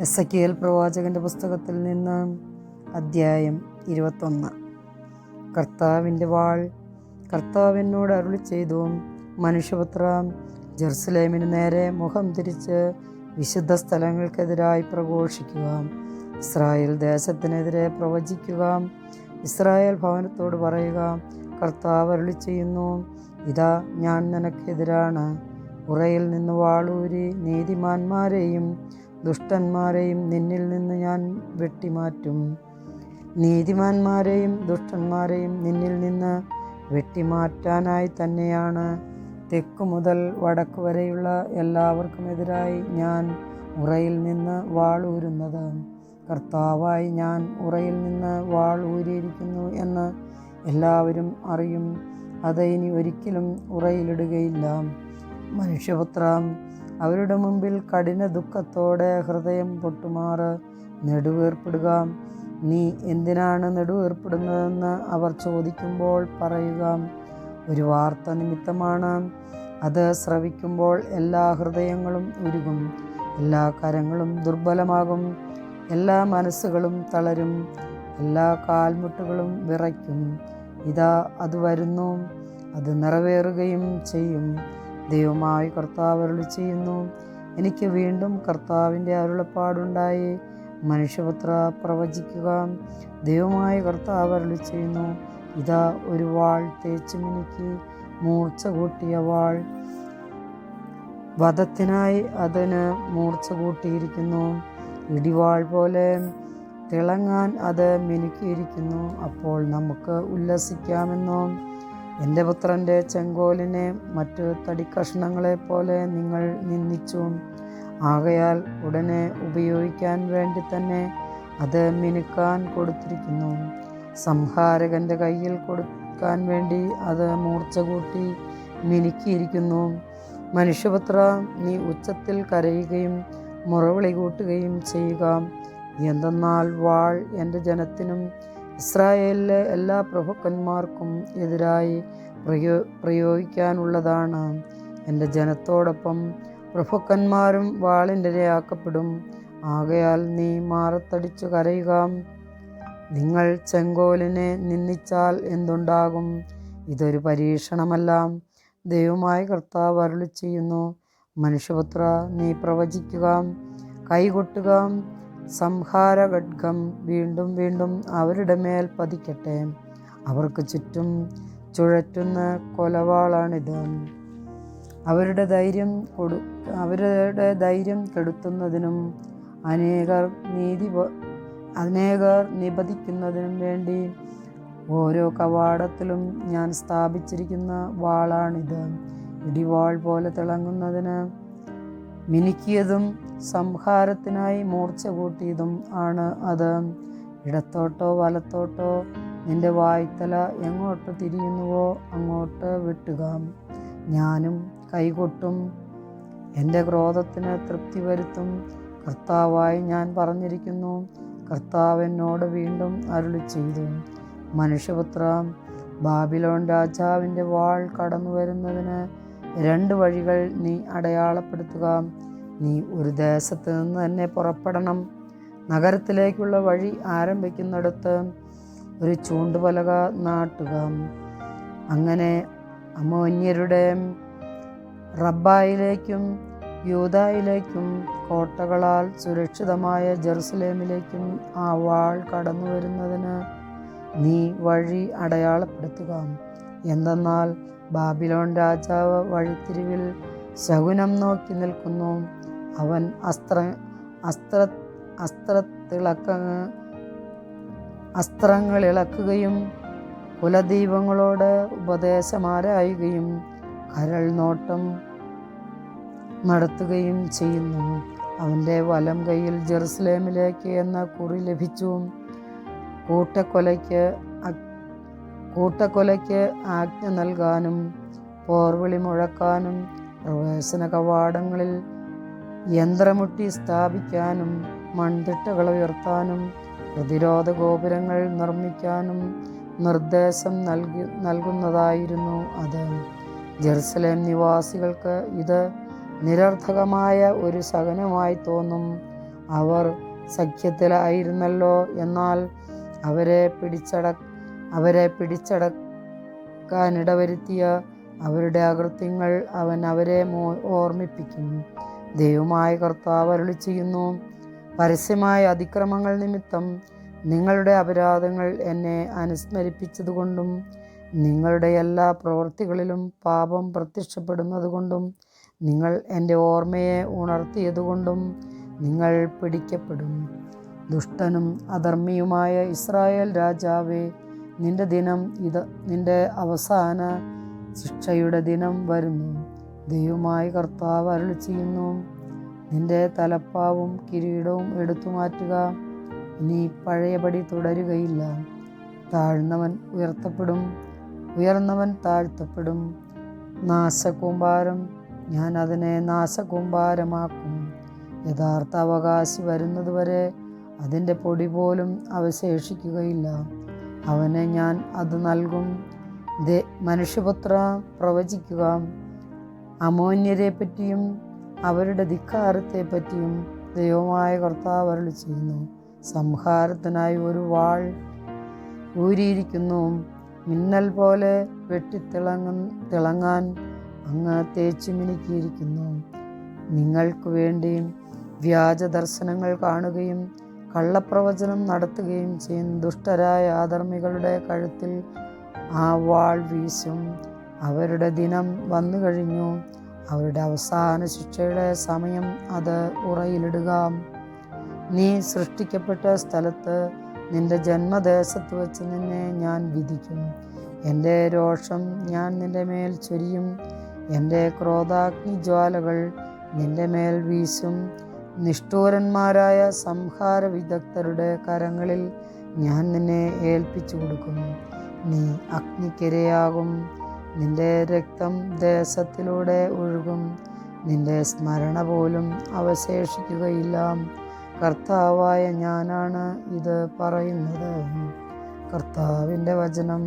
S A K L പ്രവാചകന്റെ പുസ്തകത്തിൽ നിന്ന് അദ്ധ്യായം ഇരുപത്തൊന്ന്. കർത്താവിന്റെ വാൾ കർത്താവ് എന്നോട് അരുളി ചെയ്തു മനുഷ്യപുത്ര ജെറുസലേമിന് നേരെ മുഖം തിരിച്ച് വിശുദ്ധ സ്ഥലങ്ങൾക്കെതിരായി പ്രഘോഷിക്കുക ഇസ്രായേൽ ദേശത്തിനെതിരെ പ്രവചിക്കുക ഇസ്രായേൽ ഭവനത്തോട് പറയുക കർത്താവ് അരുളി ചെയ്യുന്നു ഇതാ ഞാൻ നിനക്കെതിരാണ്. ഉറയിൽ നിന്ന് വാളൂരി നീതിമാന്മാരെയും ദുഷ്ടന്മാരെയും നിന്നിൽ നിന്ന് ഞാൻ വെട്ടിമാറ്റും. നീതിമാന്മാരെയും ദുഷ്ടന്മാരെയും നിന്നിൽ നിന്ന് വെട്ടിമാറ്റാനായി തന്നെയാണ് തെക്കു മുതൽ വടക്ക് വരെയുള്ള എല്ലാവർക്കും എല്ലാവർക്കുമെതിരായി ഞാൻ ഉറയിൽ നിന്ന് വാളൂരുന്നത് കർത്താവായി ഞാൻ ഉറയിൽ നിന്ന് വാൾ ഊരിയിരിക്കുന്നു എന്ന് എല്ലാവരും അറിയും. അത് ഇനി ഒരിക്കലും ഉറയിലിടുകയില്ല. മനുഷ്യപുത്ര അവരുടെ മുമ്പിൽ കഠിന ദുഃഖത്തോടെ ഹൃദയം പൊട്ടുമാറ് നെടുവേർപ്പെടുക. നീ എന്തിനാണ് നെടുവേർപ്പെടുന്നതെന്ന് അവർ ചോദിക്കുമ്പോൾ പറയുക. ഒരു വാർത്ത നിമിത്തമാണ്. അത് ശ്രവിക്കുമ്പോൾ എല്ലാ ഹൃദയങ്ങളും ഉരുകും. എല്ലാ കരങ്ങളും ദുർബലമാകും. എല്ലാ മനസ്സുകളും തളരും. എല്ലാ കാൽമുട്ടുകളും വിറയ്ക്കും. ഇതാ അത് വരുന്നു. അത് നിറവേറുകയും ചെയ്യും. ദൈവമായി കർത്താവ് അരുളി ചെയ്യുന്നു. എനിക്ക് വീണ്ടും കർത്താവിന്റെ അരുളപ്പാടുണ്ടായി. മനുഷ്യപുത്ര പ്രവചിക്കുക. ദൈവമായി കർത്താവ് അരുളി ചെയ്യുന്നു. ഇതാ ഒരു വാൾ തേച്ച് മിനുക്കി മൂർച്ച കൂട്ടിയ വാൾ. വധത്തിനായി അതിന് മൂർച്ച കൂട്ടിയിരിക്കുന്നു. ഇടിവാൾ പോലെ തിളങ്ങാൻ അത് മിനുക്കിയിരിക്കുന്നു. അപ്പോൾ നമുക്ക് ഉല്ലസിക്കാമെന്നോ എന്റെ പുത്രന്റെ ചെങ്കോലിനെ മറ്റു തടിക്കഷ്ണങ്ങളെ പോലെ നിങ്ങൾ നിന്ദിച്ചു. ആകയാൽ ഉടനെ ഉപയോഗിക്കാൻ വേണ്ടി തന്നെ അത് മിനുക്കാൻ കൊടുത്തിരിക്കുന്നു. സംഹാരകന്റെ കയ്യിൽ കൊടുക്കാൻ വേണ്ടി അത് മൂർച്ച കൂട്ടി മിനുക്കിയിരിക്കുന്നു. മനുഷ്യപുത്ര നീ ഉച്ചത്തിൽ കരയുകയും മുറവിളി കൂട്ടുകയും ചെയ്യുക. എന്തെന്നാൽ വാൾ എന്റെ ജനത്തിനും ഇസ്രായേലിലെ എല്ലാ പ്രഭുക്കന്മാർക്കും എതിരായി പ്രയോ പ്രയോഗിക്കാനുള്ളതാണ്. എന്റെ ജനത്തോടൊപ്പം പ്രഭുക്കന്മാരും വാളിന്റെ ഇരയാക്കപ്പെടും. ആകയാൽ നീ മാറത്തടിച്ചു കരയുക. നിങ്ങൾ ചെങ്കോലിനെ നിന്ദിച്ചാൽ എന്തുണ്ടാകും? ഇതൊരു പരീക്ഷണമല്ല. ദൈവമായ കർത്താവ് അരുളി ചെയ്യുന്നു മനുഷ്യപുത്ര നീ പ്രവചിക്കുക. കൈകൊട്ടുക. സംഹാര ഖഡ്ഗം വീണ്ടും വീണ്ടും അവരുടെ മേൽ പതിക്കട്ടെ. അവർക്ക് ചുറ്റും ചുഴറ്റുന്ന കൊലവാളാണിത്. അവരുടെ ധൈര്യം കൊടു അവരുടെ ധൈര്യം കെടുത്തുന്നതിനും അനേകർ നീതി അനേകർ നിബദിക്കുന്നതിനും വേണ്ടി ഓരോ കവാടത്തിലും ഞാൻ സ്ഥാപിച്ചിരിക്കുന്ന വാളാണിത്. ഇടിവാൾ പോലെ തിളങ്ങുന്നതിന് മിനുക്കിയതും സംഹാരത്തിനായി മൂർച്ച കൂട്ടിയതും ആണ് അത്. ഇടത്തോട്ടോ വലത്തോട്ടോ നിന്റെ വായ്ത്തല എങ്ങോട്ട് തിരിയുന്നുവോ അങ്ങോട്ട് വെട്ടുക. ഞാനും കൈകൊട്ടും എന്റെ ക്രോധത്തിന് തൃപ്തി വരുത്തും. കർത്താവായി ഞാൻ പറഞ്ഞിരിക്കുന്നു കർത്താവ് എന്നോട് വീണ്ടും അരുളി ചെയ്തു മനുഷ്യപുത്ര ബാബിലോൺ രാജാവിന്റെ വാൾ കടന്നു വരുന്നതിന് രണ്ട് വഴികൾ നീ അടയാളപ്പെടുത്തുക. നീ ഒരു ദേശത്ത് നിന്ന് തന്നെ പുറപ്പെടണം. നഗരത്തിലേക്കുള്ള വഴി ആരംഭിക്കുന്നിടത്ത് ഒരു ചൂണ്ടുപലക നാട്ടുക. അങ്ങനെ അമോന്യരുടെ റബ്ബായിലേക്കും യൂതായിലേക്കും കോട്ടകളാൽ സുരക്ഷിതമായ ജെറുസലേമിലേക്കും ആ വാൾ കടന്നു വരുന്നതിന് നീ വഴി അടയാളപ്പെടുത്തുക. എന്തെന്നാൽ ബാബിലോൺ രാജാവ് വഴിത്തിരിവിൽ ശകുനം നോക്കി നിൽക്കുന്നു. അവൻ അസ്ത്ര അസ്ത്ര അസ്ത്രത്തിളക്ക അസ്ത്രങ്ങൾ ഇളക്കുകയും കുലദീപങ്ങളോട് ഉപദേശമാരായുകയും കരൾ നോട്ടം നടത്തുകയും ചെയ്യുന്നു. അവന്റെ വലം കൈയിൽ ജെറുസലേമിലേക്ക് എന്ന കുറി ലഭിച്ചു. കൂട്ടക്കൊലയ്ക്ക് കൂട്ടക്കൊലയ്ക്ക് ആജ്ഞ നൽകാനും പോർവിളി മുഴക്കാനും പ്രവേശന കവാടങ്ങളിൽ യന്ത്രമുട്ടി സ്ഥാപിക്കാനും മൺതിട്ടകൾ ഉയർത്താനും പ്രതിരോധ ഗോപുരങ്ങൾ നിർമ്മിക്കാനും നിർദ്ദേശം നൽകി നൽകുന്നതായിരുന്നു അത്. ജെറുസലേം നിവാസികൾക്ക് ഇത് നിരർത്ഥകമായ ഒരു ശകനമായി തോന്നും. അവർ സഖ്യത്തിലായിരുന്നല്ലോ എന്നാൽ അവരെ പിടിച്ചട അവരെ പിടിച്ചടക്കാനിടവരുത്തിയ അവരുടെ അകൃത്യങ്ങൾ അവൻ അവരെ മോ ഓർമ്മിപ്പിക്കും. ദൈവമായ കർത്താവ് അരുളി ചെയ്യുന്നു പരസ്യമായ അതിക്രമങ്ങൾ നിമിത്തം നിങ്ങളുടെ അപരാധങ്ങൾ എന്നെ അനുസ്മരിപ്പിച്ചതുകൊണ്ടും നിങ്ങളുടെ എല്ലാ പ്രവൃത്തികളിലും പാപം പ്രത്യക്ഷപ്പെടുന്നതുകൊണ്ടും നിങ്ങൾ എന്റെ ഓർമ്മയെ ഉണർത്തിയതുകൊണ്ടും നിങ്ങൾ പിടിക്കപ്പെടും. ദുഷ്ടനും അധർമ്മിയുമായ ഇസ്രായേൽ രാജാവേ നിന്റെ ദിനം ഇത് നിന്റെ അവസാന ശിക്ഷയുടെ ദിനം വരുന്നു. ദൈവമായി കർത്താവ് അരുളി ചെയ്യുന്നു. നിന്റെ തലപ്പാവും കിരീടവും എടുത്തു മാറ്റുക. ഇനി പഴയപടി തുടരുകയില്ല. താഴ്ന്നവൻ ഉയർത്തപ്പെടും ഉയർന്നവൻ താഴ്ത്തപ്പെടും. നാശകൂമ്പാരം ഞാൻ അതിനെ നാശകൂമ്പാരമാക്കും. യഥാർത്ഥ അവകാശി വരുന്നതുവരെ അതിന്റെ പൊടി പോലും അവശേഷിക്കുകയില്ല. അവന് ഞാൻ അത് നൽകും. മനുഷ്യപുത്ര പ്രവചിക്കുക. അമോന്യരെ പറ്റിയും അവരുടെ ധിക്കാരത്തെ പറ്റിയും ദൈവമായ കർത്താവ് അരളി ചെയ്യുന്നു. സംഹാരത്തിനായി ഒരു വാൾ ഊരിയിരിക്കുന്നു. മിന്നൽ പോലെ വെട്ടിത്തിളങ്ങ തിളങ്ങാൻ അങ്ങ് തേച്ചു മിനുക്കിയിരിക്കുന്നു. നിങ്ങൾക്ക് വേണ്ടി വ്യാജ ദർശനങ്ങൾ കാണുകയും കള്ളപ്രവചനം നടത്തുകയും ചെയ്യുന്ന ദുഷ്ടരായ ആധർമ്മികളുടെ കഴുത്തിൽ ആ വാൾ വീശും. അവരുടെ ദിനം വന്നു കഴിഞ്ഞു. അവരുടെ അവസാന ശിക്ഷയുടെ സമയം അത് ഉറയിലിടുക. നീ സൃഷ്ടിക്കപ്പെട്ട സ്ഥലത്ത് നിന്റെ ജന്മദേശത്ത് വച്ച് നിന്നെ ഞാൻ വിധിക്കും. എന്റെ രോഷം ഞാൻ നിന്റെ മേൽ ചൊരിയും. എന്റെ ക്രോധാഗ്നി ജ്വാലകൾ നിന്റെ മേൽ വീശും. നിഷ്ഠൂരന്മാരായ സംഹാര വിദഗ്ധരുടെ കരങ്ങളിൽ ഞാൻ നിന്നെ ഏൽപ്പിച്ചു കൊടുക്കും നീ അഗ്നിക്കിരയാകും. നിന്റെ രക്തം ദേശത്തിലൂടെ ഒഴുകും. നിന്റെ സ്മരണ പോലും അവശേഷിക്കുകയില്ല. കർത്താവായ ഞാനാണ് ഇത് പറയുന്നത്. കർത്താവിന്റെ വചനം.